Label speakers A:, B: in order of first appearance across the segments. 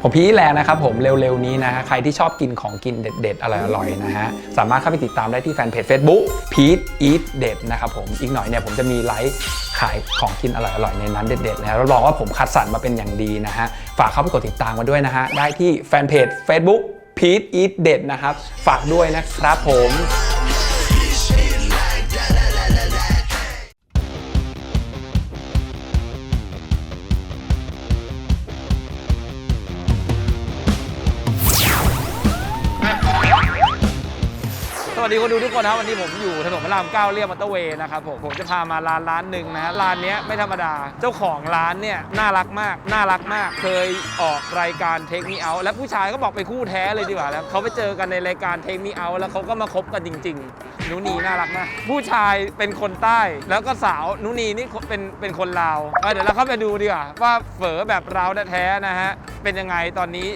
A: ผมพีทแลนด์นะครับผมเร็วๆนี้นะฮะใครที่ชอบกินของกินเด็ดๆอร่อยๆนะฮะสามารถเข้าไปติดตามได้ที่แฟนเพจ Facebook พีทอีทเด็ดนะครับผมอีกหน่อยเนี่ยผมจะมีไลฟ์ขายของกินอร่อยๆในนั้นเด็ดๆนะฮะรับรองว่าผมคัดสรรมาเป็นอย่างดีนะฮะฝากเข้าไปกดติดตามมาด้วยนะฮะได้ที่แฟนเพจ Facebook พีทอีทเด็ดนะครับฝากด้วยนะครับผม ดีคนดูทุกคนนะวันนี้ผมอยู่ถนนพระรามเก้าเรียบมอเตอร์เวย์นะครับผมผมจะพามาร้านร้านหนึ่งนะฮะร้านเนี้ยไม่ธรรมดาเจ้าของร้านเนี่ยน่ารักมากน่ารักมาก เคยออกรายการเทค e ีเอาและผู้ชายก็บอกไปนคู่แท้เลยดีกว่าแล้วเขาไปเจอกันในรายการเทค e ีเอาแล้วเขาก็มาคบกันจริง ๆนูนีน่ารักมากผู้ชายเป็นคนใต้ แล้วก็สาวนูนีนี่เป็นเป็นคนลาวเออเดี๋ยวเราเข้าไปดูดีกว่าว่าเฝอแบบเราวแท้ๆนะฮะเป็นยังไงตอนนี้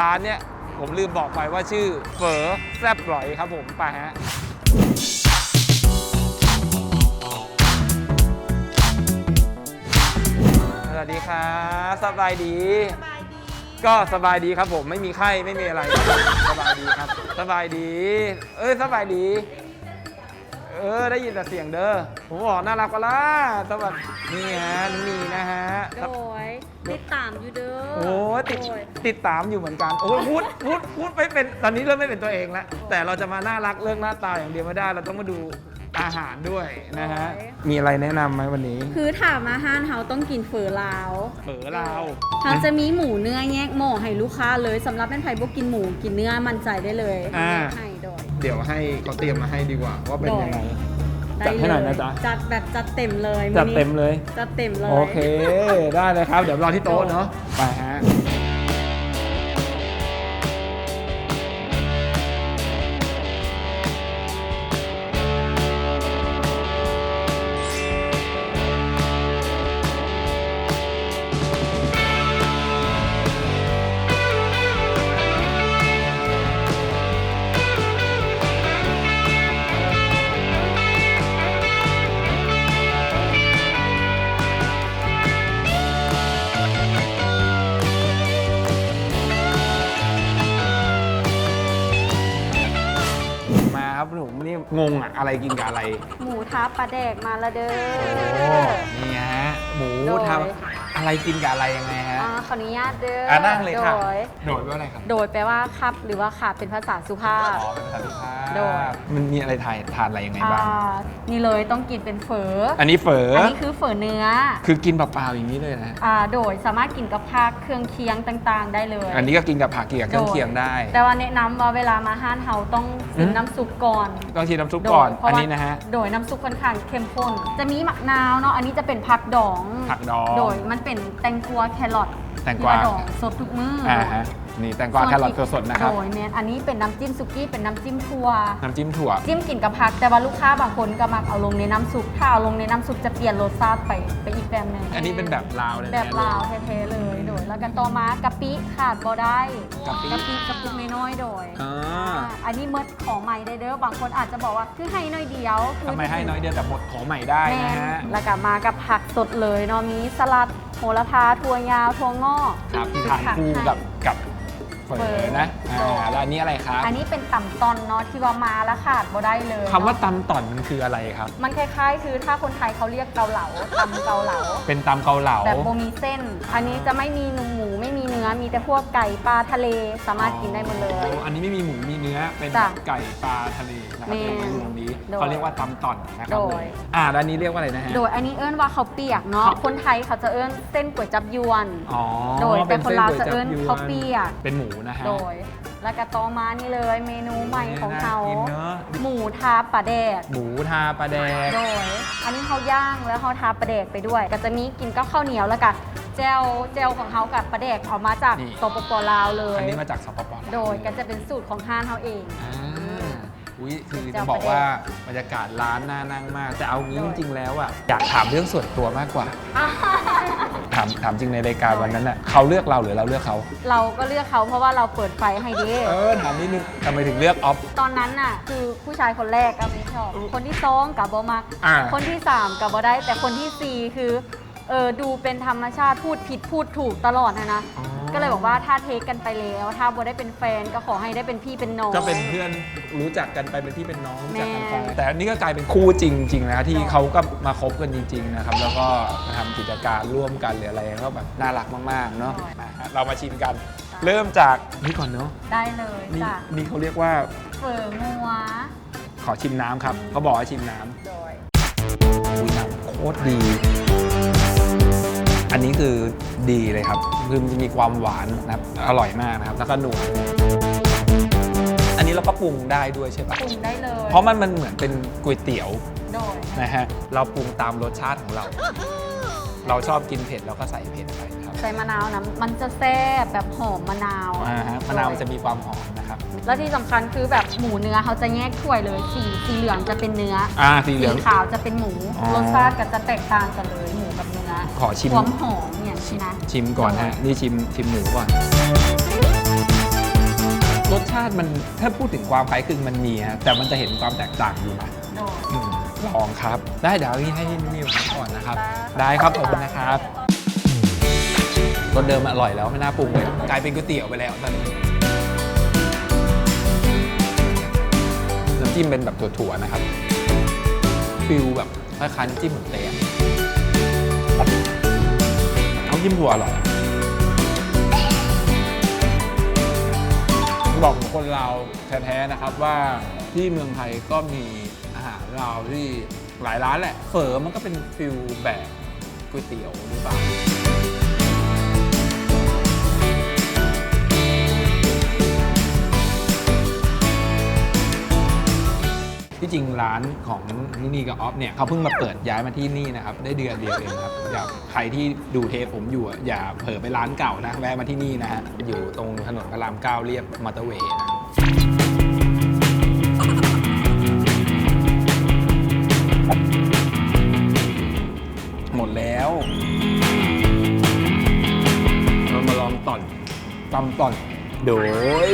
A: ร้านเนี้ย ผมลืมบอกไปว่าชื่อเฝอแซบหลอยครับผมไปฮะสวัสดีครับสบายดีก็สบายดีครับผมไม่มีไข้ไม่มีอะไรครับสบายดีครับ สบายดี เอ้ยสบายดี เออได้ยินแต่เสียงเด้อผมบอกน่ารักปะล่ะสวัสดีนี่ฮะนี่นะฮะ
B: โดยติดตามอยู่เด้อ
A: โอ้ติด
B: โดย
A: ติดตามอยู่เหมือนกัน โอ้ยพูดพูดพูดไม่เป็นตอนนี้เริ่มไม่เป็นตัวเองแล้วแต่เราจะมาน่ารักเรื่องหน้าตาอย่างเดียวไม่ได้ เราต้องมาดูอาหารด้วยนะฮะ มีอะไรแนะนำไหมวันนี้
B: คือถามอาหารเฮาต้องกินเฝอลาว
A: เฝอลาว
B: เราจะมีหมูเนื้อแยกหม้อให้ลูกค้าเลยสำหรับเป็นไผ่บ่กินหมูกินเนื้อมั่นใจได้เลย
A: อ่า
B: แยกให้โดย
A: เดี๋ยวให้เขาเตรียมมาให้ดีกว่าว่าเป็นยังไง
B: ได้
A: จัดให้หน่อย
B: เล
A: นะจ๊ะ
B: จัดแบบจัดเต็มเลย
A: จัดเต็มเลย
B: จัดเต็มเลย
A: โอเค ได้เลยครับ เดี๋ยวรอที่โต๊ะเนาะ ไปฮะ งงอะอะไรกินกับอะไร
B: หมูทับปลาแดกมาละเด้
A: โอ้
B: อ
A: นี่ฮะหมู
B: โดย
A: ทำอะไรกินกับอะไรยังไงฮะ
B: อ่าขออนุญาตเด้อ
A: อะนั่งเลยค่ะ
B: โดย
A: โดยว่าอะไรครับ
B: โดยแปลว่าครับหรือว่าขาดเป็นภาษาสุภาพ
A: อ๋อเป็นภาษาสุภาพ
B: โดย
A: มันมีอะไรทานทานอะไรยังไง
B: อ่า
A: บ้าง
B: นี่เลยต้องกินเป็นเฝอ
A: อันนี้เฝอ
B: อัน
A: อ
B: นี้คือเฝอเนื้อ
A: คือกินเปล่าๆอย่างนี้เลยนะ
B: อ่าโดยสามารถกินกับผักเครื่องเคียงต่างๆ ได้เลย
A: อันนี้ก็กินกับผักเกียกับเครื่องเคียงได้
B: แต่ว่าแนะนำว่าเวลามาห้านเฮาต้องชิม
A: อืม
B: น้ำซุปก่อน
A: ต้องชิมน้ำซุปก่อน
B: โดยเพรา
A: อัน
B: ว่า
A: นี้นะฮะ
B: โดยน้ำซุปค่อนข้างเข้มข้น จะมีมะนาวเนาะอันนี้จะเป็นผักดอง
A: ผักดอง
B: โดยมันเป็นแตงกวาแครอท
A: แตงกวา
B: ที่ดองสดทุกมื้ออ
A: อ่าฮะ นี่แตงกวาแครอทสดๆนะครับ
B: โดยแมนอันนี้เป็นน้ำจิ้มซุกี้เป็นน้ำจิ้มทั่ว
A: น้ำจิ้มถั่ว
B: จิ้มกินกับผัก แต่ว่าลูกค้าบางคนก็มักเอาลงในน้ำซุป ถ้าเอาลงในน้ำซุปจะเปลี่ยนรสชาติไปไปอีกแบบหนึง
A: อันนี้เป็นแบบลาวเลยนะ
B: แบบลาวแท้ๆเลยโดย แล้วกันต่อมากะปิขาดบ่ได้
A: กะปิ
B: กะปิกระปุกน้อยๆโดย
A: อ่า
B: อันนี้เมิดของใหม่ได้เด้อบางคนอาจจะบอกว่าคือให้น้อยเดียวคือ
A: ทำไมให้น้อยเดียวแต่หมดของใหม่ได้
B: แม่
A: นะฮะ
B: แล้วก็มากับผักสดเลยเนาะมีสลัดโหระพาถั่วยาวถั่วงอก
A: ครับที่ทาน
B: ผัก
A: คู่
B: ให้
A: กับกับ เฝ
B: เฝ
A: อ
B: อ
A: นะ
B: โด
A: อ่ายแล้วอันนี้อะไรครับ
B: อันนี้เป็นต่ำตอนเนาะที่ว่ามาแล้วขาดบ่ได้เลย
A: คำว่า
B: เนะ
A: ตำต่อนมันคืออะไรครับ
B: มันคล้ายๆ คือถ้าคนไทยเขาเรียกเกาเหลาตำเกาเหลา
A: เป็นตำเกาเหลา
B: แบบโบมีเส้น อันนี้จะไม่มีหนูหมูไม่มีเนื้ อมีแต่พวกไก่ปลาทะเลสามารถกินได้หมดเลย
A: อ๋ออันนี้ไม่มีหมูมีเนื้อเป็น
B: จ้ะ
A: ไก่ปลาทะเลนะครับ
B: แม่
A: เป็นอยู่ตรงนี้
B: โดย
A: เขาเรียกว่าตำต่อนนะครับ
B: โดย
A: อ่าแล้วอันนี้เรียกว่าอะไรนะฮะ
B: โดยอันนี้เอิ้นว่าเขาวเปียกเนาะ
A: ครับ
B: คนไทยเขาจะเอิ้นเส้นก๋วยจับยวน
A: อ๋อ
B: โดยแต่คนลาว
A: ส้
B: จะเอิ้น
A: ก๋วยจับยวน
B: ข้าวเปียก
A: เป็นหมูนะฮะ
B: โดย แล้วก็ต่อมานี่เลยเมนูใหม่ของเขา
A: น่กินเนอะ
B: หมูทาปลาแดก
A: หมูทาปลาแดก
B: โดย อันนี้เขาย่างแล้วเขาทาปลาแดกไปด้วย ก็จะมีกินกับข้าวเหนียวแล้วก็ เจลเจลของเขากับปลาแดกเอามาจาก
A: นี่
B: สปปลาวเลย
A: อันนี้มาจากสปปลาว
B: โดยก็จะเป็นสูตรของห้านเขาเอง
A: อ่าอุ้ยคือ
B: เจ้า
A: จะบอกว่าบรรยากาศร้านน่านั่งมาก แต่เอางี้จริงๆแล้วอะอยากถามเรื่องส่วนตัวมากกว่า ถามถามจริงในรายการวันนั้นอะเขาเลือกเราหรือเราเลือกเขา
B: เราก็เลือกเขาเพราะว่าเราเปิดไฟให้เด้
A: เออถามนิดนึงทำไมถึงเลือกออฟ
B: ตอนนั้นน่ะคือผู้ชายคนแรกก็ไม่ชอบ คนที่สองกับบอมัก
A: อ่า
B: คนที่สามกับบอได้ แต่คนที่สี่คือ เออดูเป็นธรรมชาติพูดผิดพูดถูกตลอดนะนะ
A: อ๋อ
B: ก็เลยบอกว่าถ้าเทคกันไปแล้ว ถ้าบัวได้เป็นแฟนก็ขอให้ได้เป็นพี่เป็นน้อง
A: ก็เป็นเพื่อนรู้จักกันไปเป็นพี่เป็นน้องรู้จักกันไป
B: แม่
A: แต่อันนี้ก็กลายเป็นคู่จริงๆนะที่เขาก็มาคบกันจริง ๆ นะครับ แล้วก็มาทำกิจการร่วมกันหรืออะไรก็แบบน่ารักมากๆเนาะมาฮะเรามาชิมกัน เริ่มจากนี่ก่อนเนาะ
B: ได้เลย
A: นี่
B: จ้ะ
A: นี่เขาเรียกว่า
B: เฝองัว
A: ขอชิมน้ำครับเขาบอกให้ชิมน้ำ
B: โดย
A: อุ้ยน้ำโคตรดี อันนี้คือดีเลยครับ คือมันจะมีความหวานนะครับ อร่อยมากนะครับ แล้วก็นัวอันนี้เราก็ปรุงได้ด้วยใช่ปะ
B: ปรุงได้เลย
A: เพราะมันมันเหมือนเป็นก๋วยเตี๋ยว
B: โดย
A: นะฮะ เราปรุงตามรสชาติของเรา เราชอบกินเผ็ดเราก็ใส่เผ็ดไปครับ
B: ใส่มะนาวนะมันจะแซ่บแบบหอมมะนาว
A: อ่าฮะมะนาวมันจะมีความหอมนะครับ
B: แล้วที่สำคัญคือแบบหมูเนื้อเขาจะแยกถ้วยเลยสีสีเหลืองจะเป็นเนื้อ
A: อ่าสีเหลื
B: สี
A: อง
B: ขาวจะเป็นหมู
A: อ๋อ
B: รสชาติก็จะแตกต่างกันเลยหมูกับเนื้อ
A: ขอชิม
B: ความหอมเนี่ยใช่นะ
A: ชิมก่อนฮะ นี่ชิมชิมหมูก่อน รสชาติมันถ้าพูดถึงความคล้ายคลึงมันมีฮะแต่มันจะเห็นความแตกต่างอยู่นะ
B: โดย
A: อืมลองครับ ได้เดี๋ยวเอาให้นิวก่อนนะครับ
B: ได้
A: ได้ครับผมนะครับรสเดิมอร่อยแล้วไม่น่าปรุงเลยกลายเป็นก๋วยเตี๋ยวไปแล้วตอนนี้น้ำจิ้มเป็นแบบถั่วๆนะครับฟิลแบบคล้ายๆน้ำจิ้มหมูเต๊ะ จิ้มถั่วอร่อย บอกคนลาวแท้ๆนะครับว่าที่เมืองไทยก็มีอาหารลาวที่หลายร้านแหละ เฝอมันก็เป็นฟิลแบบก๋วยเตี๋ยวหรือเปล่า ที่จริงร้านของนี่นี่กับออฟเนี่ยเขาเพิ่งมาเปิดย้ายมาที่นี่นะครับได้เดือนเดียวเองครับอย่าใครที่ดูเทปผมอยู่อะอย่าเผลอไปร้านเก่านะแวะมาที่นี่นะฮะอยู่ตรงถนนพระรามเก้าเรียบมอเตอร์เวย์นะหมดแล้วเรามาลองต่อนตำต่อน โดย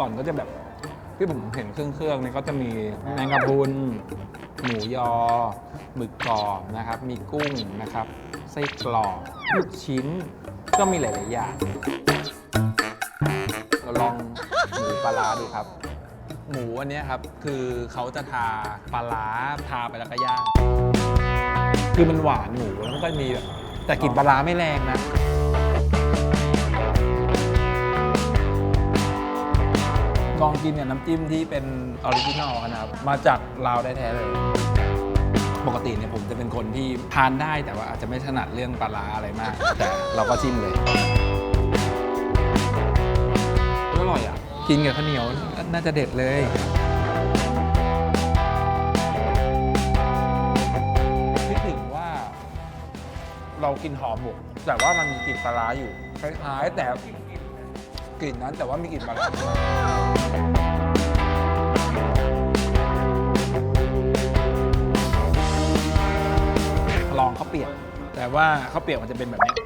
A: ก่อนก็จะแบบที่ผมเห็นเครื่องเครื่องๆเนี่ยก็จะมีแมงกะพรุนหมูยอหมึกกรอบนะครับ มีกุ้งนะครับไส้กรอกลูกชิ้น ก็มีหลายๆอย่างเราลองหมูปลาร้าดูครับ หมูอันเนี้ยครับคือเขาจะทาปลาร้าทาไปแล้วก็ย่างคือมันหวานหมูแล้วมันก็มีแบบแต่กลิ่นปลาร้าไม่แรงนะ ลองกินเนี่ยน้ำจิ้มที่เป็นออริจินอลนะครับ มาจากลาวได้แท้เลย ปกติเนี่ยผมจะเป็นคนที่ทานได้แต่ว่าอาจจะไม่ถนัดเรื่องปลาร้าอะไรมาก แต่เราก็จิ้มเลยอร่อยอะ กินกับข้าวเหนียวน่าจะเด็ดเลยคิดถึงว่า เรากินหอมหมกแต่ว่ามันมีกลิ่นปลาร้าอยู่คล้ายๆแต่ กลิ่นนั้นแต่ว่ามีกลิ่นปลาร้าลองข้าวเปียก แต่ว่าข้าวเปียกมันจะเป็นแบบเนี้ย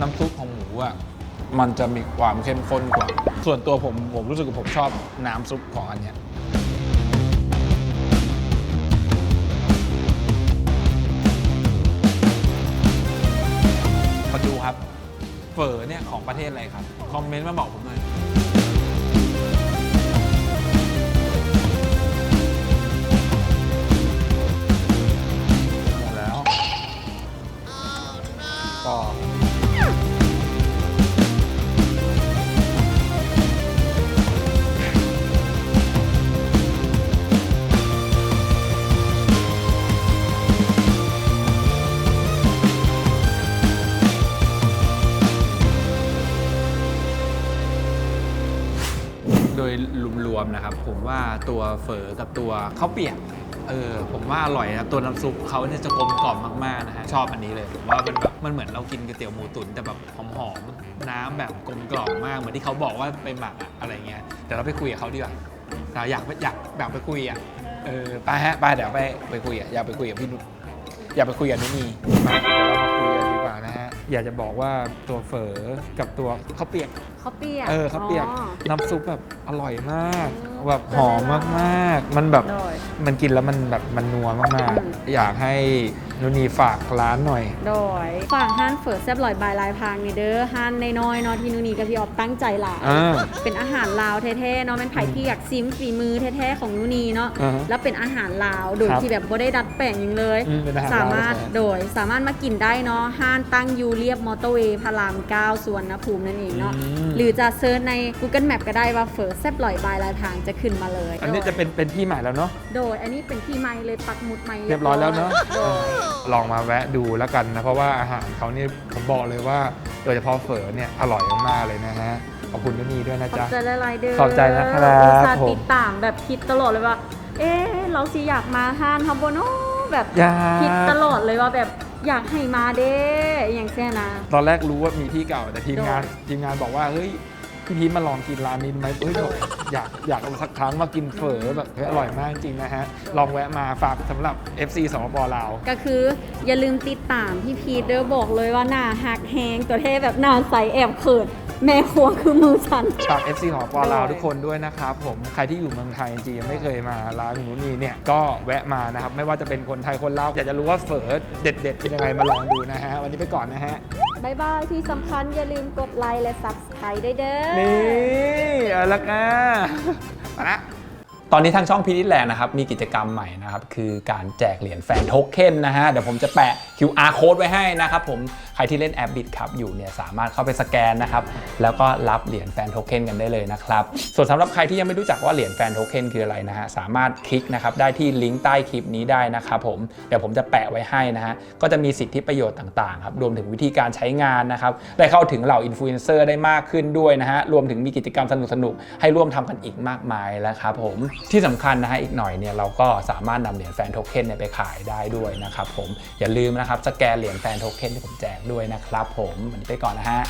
A: น้ำซุปของหมูอะมันจะมีความเข้มข้นกว่า ส่วนตัวผมผมรู้สึกว่าผมชอบน้ำซุปของอันเนี้ย ฝอเนี่ยของประเทศอะไรครับ คอมเมนต์มาบอกผมหน่อยหมดแล้วต่อ ตัวเฝอกับตัวข้าวเปียกเออผมว่าอร่อยนะตัวน้ำซุปเขาเนี่ยจะกลมกล่อมมากๆนะฮะชอบอันนี้เลยผมว่ามันแบบมันเหมือนเรากินก๋วยเตี๋ยวหมูตุ๋นแต่แบบหอมๆน้ำแบบกลมกล่อมมากเหมือนที่เขาบอกว่าไปหมักอะอะไรเงี้ยเดี๋ยวเราไปคุยกับเขาดีกว่าเราอยากอยากอยากไปคุยอะเออไปฮะไปเดี๋ยวไปไปคุยอะอยากไปคุยกับพี่นุชอยากไปคุยกับนุนีมาเดี๋ยวเรามาคุยกันดีกว่านะฮะอยากจะบอกว่าตัวเฝอกับตัวข้าวเปียก
B: ข้าวเปียก
A: เออข้าวเปียก
B: อ๋อ
A: น้ำซุปแบบอร่อยมาก
B: อืม
A: แบบหอมมากๆ มันแบบ
B: โดย
A: มันกินแล้วมันแบบมันนัวมาก
B: อืม
A: ๆ อยากให้นุนีฝากร้านหน่อย
B: โดยฝากห้านเฟิร์แซบลอยบายลายพรางนี่เด้อห้านน้อยๆเนาะที่นูนีกับพี่ออฟตั้งใจหลาย
A: อ่า
B: เป็นอาหารลาวแท้ๆเนาะเป็นไผ่ที่อยากซิมฝีมือแท้ๆของนูนีเนาะ
A: อ่าฮะ
B: แล้วเป็นอาหารลาวโดย
A: ครับ
B: ที่แบบบ่ได้ดัดแปลงหยังเลย
A: อืมเป็นอาหารลาว
B: สามารถ
A: แท้
B: โดยสามารถมากินได้เนาะห้านตั้งอยู่เรียบมอเตอร์เวย์พระราม9ส่วนนภูมินั่นเองเนาะ
A: อืม
B: หรือจะเซิร์ชใน Google Map ก็ได้ว่าเฟิร์แซบลอยบายลายพรางจะขึ้นมาเลย
A: อันนี้จะเป็นเป็นที่ใหม่แล้วเนาะ
B: โดยอันนี้เป็นที่ไม้เลยปักหมุดไม้
A: เรียบร้อยแล้วเนาะ
B: โดย
A: ลองมาแวะดูแล้วกันนะเพราะว่าอาหารเขานี่ผมบอกเลยว่าโดยเฉพาะเฝอเนี่ยอร่อยมากๆเลยนะฮะขอบคุณนุนีด้วยนะ
B: ขอบ
A: จ๊ะ
B: ใจหลายๆเด้อ
A: ขอบใจนะครับ
B: อุตส่าห์
A: ผม
B: ติดตามแบบคิดตลอดเลยว่า เอ๊ะเราสิอยากมาห้านฮัมโบโนแบบ
A: อยาก
B: คิดตลอดเลยว่าแบบ อยากให้มาเด้อย่างเช่นนะ
A: ตอนแรกรู้ว่ามีที่เก่าแต่ทีมงาน
B: โดย
A: ทีมงานบอกว่าเฮ้ยพี่พีทมาลองกินร้านนี้ไหมเฮ้ยบอกอยากอยากเอาสักครั้งมากินเฝอแบบเฮ้ยอร่อยมากจริงๆนะฮะ ลองแวะมาฝากสำหรับ FC สปปลาว
B: ก็คืออย่าลืมติดตามพี่พีทเด้อบอกเลยว่าหน้าหักแฮงตัวเท่แบบหน้าใสแอบเขิน แม่ครัวคือมือฉัน
A: ฝาก FC ของปอลาว
B: โดย
A: ทุกคนด้วยนะครับผมใครที่อยู่เมืองไทยจริงๆยังไม่เคยมาร้านหนูนี่เนี่ยก็แวะมานะครับ ไม่ว่าจะเป็นคนไทยคนลาวอยากจะรู้ว่าเฝอเด็ดๆเป็นยังไงมาลองดูนะฮะ วันนี้ไปก่อนนะฮะ
B: บายบายที่สำคัญอย่าลืมกดไลค์และ Subscribe ด้วยเด้อ
A: นี่เอาละนะมาละ ตอนนี้ทางช่องพีนิแลนด์นะครับมีกิจกรรมใหม่นะครับ คือการแจกเหรียญแฟนโทเค็นนะฮะ เดี๋ยวผมจะแปะ QR code ไว้ให้นะครับผมใครที่เล่นแอปบิ t ครับอยู่เนี่ยสามารถเข้าไปสแกนนะครับแล้วก็รับเหรียญแฟนโทเค็นกันได้เลยนะครับส่วนสำหรับใครที่ยังไม่รู้จักว่าเหรียญแฟนโทเค็นคืออะไรนะฮะสามารถคลิกนะครับได้ที่ลิงก์ใต้คลิปนี้ได้นะครับผมเดี๋ยวผมจะแปะไว้ให้นะฮะก็จะมีสิทธิประโยชน์ต่างๆครับรวมถึงวิธีการใช้งานนะครับได้เข้าถึงเหล่าอินฟลูเอนเซอร์ได้มากขึ้นด้วยนะฮะรวมถึงมีกิจกรรมสนุกๆให้ร่วมทำกันอีกมากมายแล้วครับผมที่สำคัญนะฮะอีกหน่อยเนี่ยเราก็สามารถนำเหรียญแฟนโทเค็นเนี่ยไปขายได้ด้วยนะครับผมอย่าลืมนะครับสแกนเหรียญแฟนโทเค็นที่ผมแจกด้วยนะครับผมวันนี้ไปก่อนนะฮะ